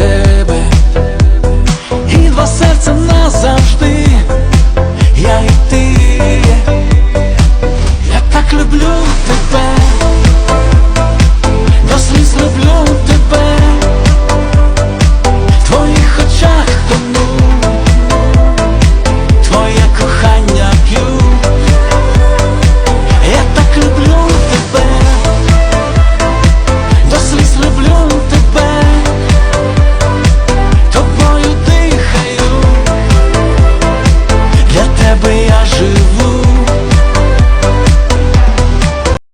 тебе, і два серця назавжди, я і ти, я так люблю тебе. courageux